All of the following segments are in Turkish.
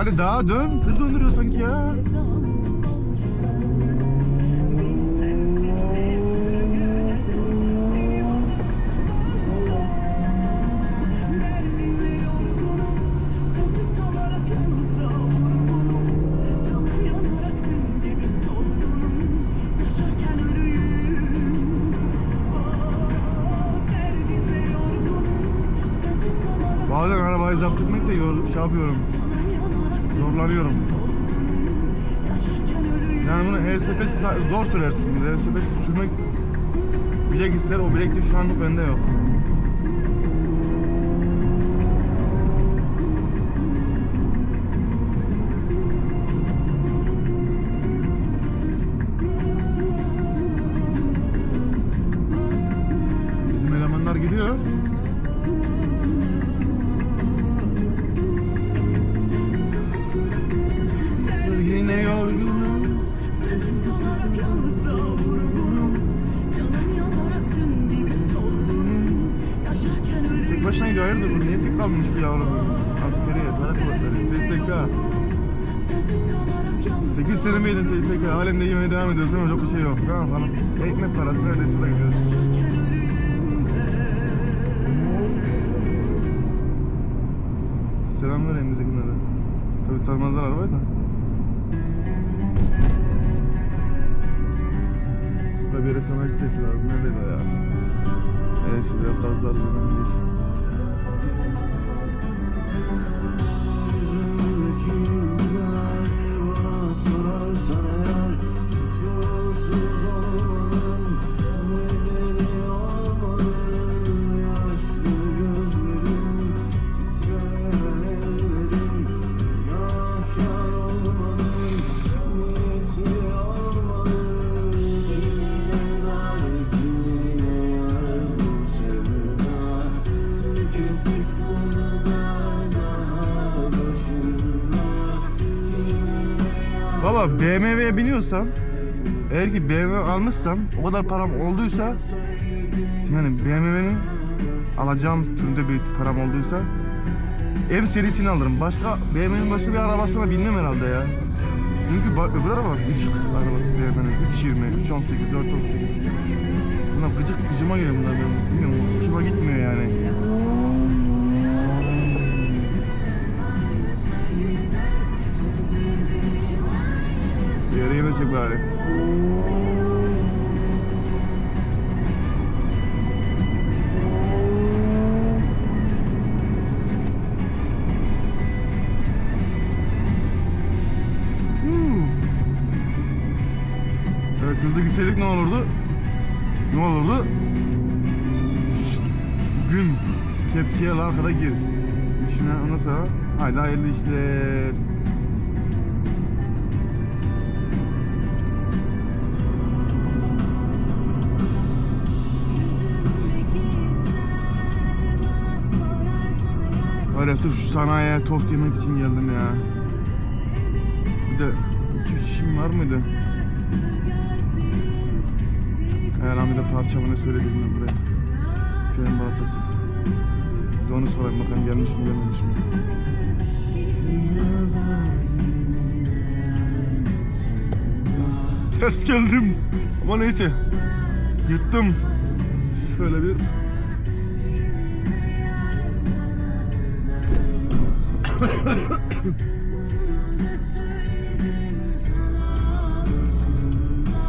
Hadi daha dön. Tır döndürüyor sanki ya. Bazen arabayı zapt etmek de yor, şey yapıyorum. Zorlanıyorum. Yani bunu her sefer zor sürersiniz. Her sefer sürmek bilek ister. O bileklik şu anlık bende yok. Bizim elemanlar gidiyor. Kalmış bu yavrum? Askeriye, para kuvvetleri, TSK. Sensiz kalarak yalnızda 8 sene miydin TSK? Halen de yemeye devam ediyorsun ama çok bir şey yok. Tamam falan. Ekmek parası neredeyse şurada gidiyoruz. Selam ver elimizdekilere. Tabii tanımazlar arabayı da. Burada bir yere sanayi sitesi var. Neredeydi o ya? Neyse biraz gazlar önemli. Baba BMW'ye biniyorsam eğer ki BMW almışsam o kadar param olduysa yani BMW'nin alacağım türünde bir param olduysa M serisini alırım. Başka BMW'nin başka bir arabasına binmem herhalde ya. Çünkü bak öbür araba gıcık arabası BMW'nin 320, 318, 418. Bunlar gıcık gıcıma geliyor bunlar benim. Bilmiyorum hoşuma gitmiyor yani. Yemesek bari. Hmm. Evet hızlı gitseydik ne olurdu? Ne olurdu? Gün kepçeye arkada gir. İşine sonra haydi hayırlı işler. Var ya sırf şu sanayiye tost yemek için geldim ya. Bir de iki üç var mıydı? Her an bir de parça mı ne söyledi bilmiyorum buraya. Fren balatası. Bir de onu sorayım bakalım gelmiş mi gelmemiş mi? Ters geldim. Ama neyse. Yırttım. Şöyle bir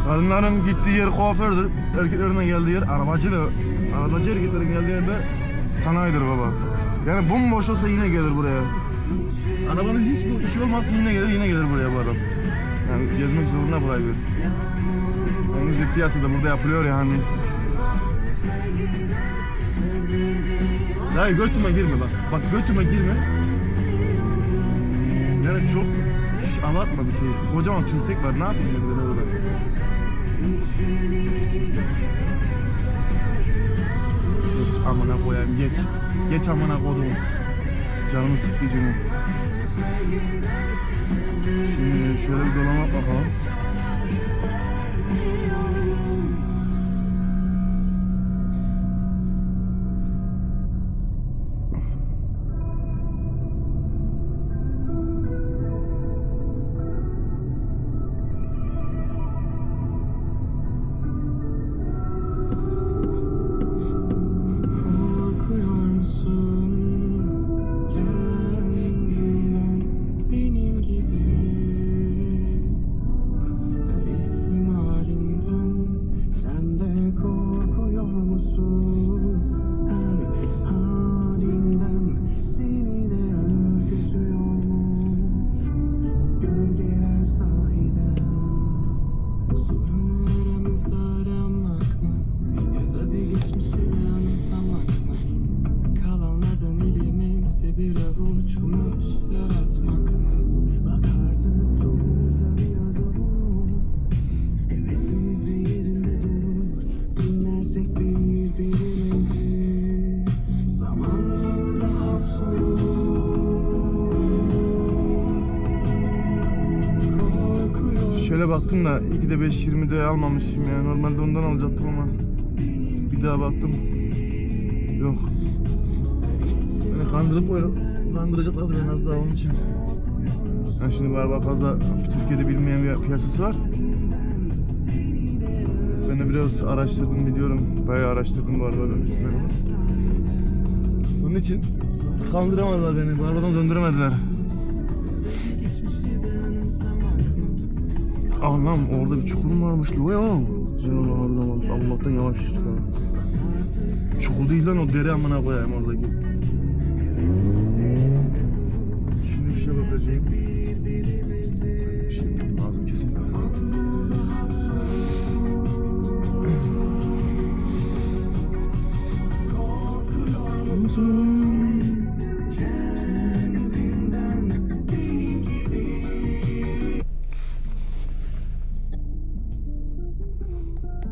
Kadınların gittiği yer kuafördür. Erkeklerin geldiği yer arabacıdır. Arabacı erkeklerin geldiği yerde sanayidir baba. Yani bomboş olsa yine gelir buraya. Arabanın hiçbir işi olmazsa yine gelir, yine gelir buraya bu adam. Yani gezmek zorunda burayı bir. En güzel piyasada burada yapılıyor yani. Dayı götüme girme bak. Bak götüme girme. Yani çok hiç abartma bir şey. Kocaman tümsek var. Ne yapayım ben de orada? Geç amına koyayım geç. Geç amına kodum. Canımı sıktı canım. Şimdi şöyle bir dolama bakalım. Baktım da 2'de 5 20'de almamışım ya. Normalde ondan alacaktım ama bir daha baktım. Yok. Beni kandırıp böyle kandıracaklar beni az daha onun için. Ha şimdi bak fazla Türkiye'de bilmeyen bir piyasası var. Ben de biraz araştırdım biliyorum. Bayağı araştırdım bu onu. Onun için kandıramadılar beni. Bu arabadan döndüremediler. Anlam orada bir çukur varmış? Yo yo. Allah Allah Allah'tan yavaş ha. Çukur değil lan o dere amına koyayım oradaki. Şimdi bir şey bakacağım. Bir şey yapmam lazım kesin. Uzun